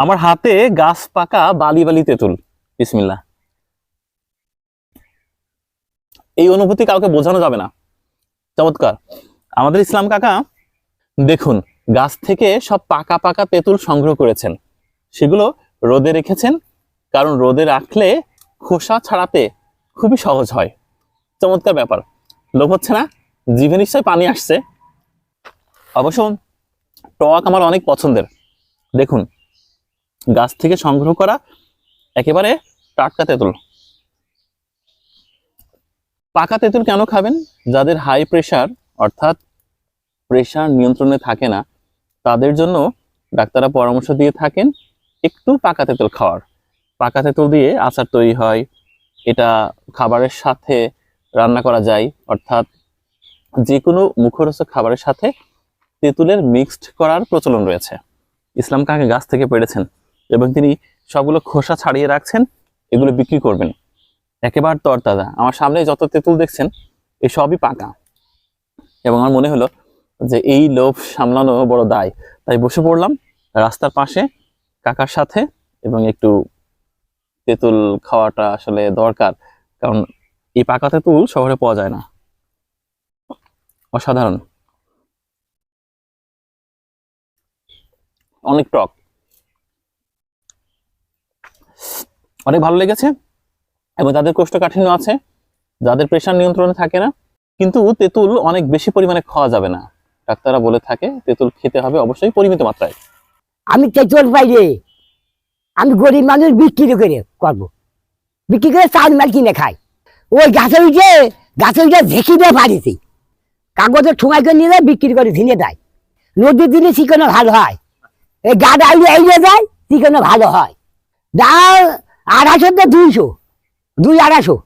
আমার হাতে গাছ পাকা বালি বালি তেঁতুল বিসমিল্লাহ। এই অনুভূতি কাউকে বোঝানো যাবে না। চমৎকার। আমাদের ইসলাম কাকা, দেখুন, গাছ থেকে সব পাকা পাকা তেঁতুল সংগ্রহ করেছেন। সেগুলো রোদে রেখেছেন, কারণ রোদে রাখলে খোসা ছাড়াতে খুবই সহজ হয়। চমৎকার ব্যাপার। লোভ হচ্ছে না? জিভে নিশ্চয় পানি আসছে। অবশ্য টক আমার অনেক পছন্দের। দেখুন গাছ থেকে সংগ্রহ করা একেবারে টাটকা তেঁতুল। পাকা তেঁতুল কেন খাবেন? যাদের হাই প্রেশার অর্থাৎ প্রেশার নিয়ন্ত্রণে থাকে না, তাদের জন্য ডাক্তাররা পরামর্শ দিয়ে থাকেন একটু পাকা তেঁতুল খাওয়ার। পাকা তেঁতুল দিয়ে আচার তৈরি হয়, এটা খাবারের সাথে রান্না করা যায়, অর্থাৎ যে কোনো মুখরোচক খাবারের সাথে তেঁতুলের মিক্সড করার প্রচলন রয়েছে। ইসলাম কাকে গাছ থেকে পেরেছেন এবং তিনি সবগুলো খোসা ছাড়িয়ে রাখছেন, এগুলো বিক্রি করবেন। একেবারে তরতাজা আমার সামনে যত তেঁতুল দেখছেন এই সবই পাকা। এবং আমার মনে হলো যে এই লোভ সামলানো বড় দায়। তাই বসে পড়লাম রাস্তার পাশে কাকার সাথে এবং একটু তেঁতুল খাওয়াটা আসলে দরকার, কারণ এই পাকা তেঁতুল শহরে পাওয়া যায় না। অসাধারণ। অনেক টক। অনেক ভালো লেগেছে এবং তাদের কোষ্ঠকাঠিন্য আছে, যাদের প্রেশার নিয়ন্ত্রণে থাকে না, কিন্তু তেঁতুল অনেক বেশি পরিমাণে খাওয়া যাবে না। ডাক্তাররা বলে থাকে, তেঁতুল খেতে হবে অবশ্যই পরিমিত মাত্রায়। আমি তেঁতুল পাই রে। আমি গরিব মানুষ বিক্রি করে করব। বিক্রি করে চাল মাল কিনে খাই। ওই গাছে উঠে গাছে উঠে ঝেঁকি দিয়ে পারিছি কাগজে ঠুঙাই করে নিয়ে যায়, বিক্রি করে ঝিনে দেয়। নদীর দিলে চিকনো ভালো হয়। এই গা ডাইলে এগিয়ে যায়, চিকনো ভালো হয়। ডাল আড়াইশো দুইশো? দুই আড়াইশো।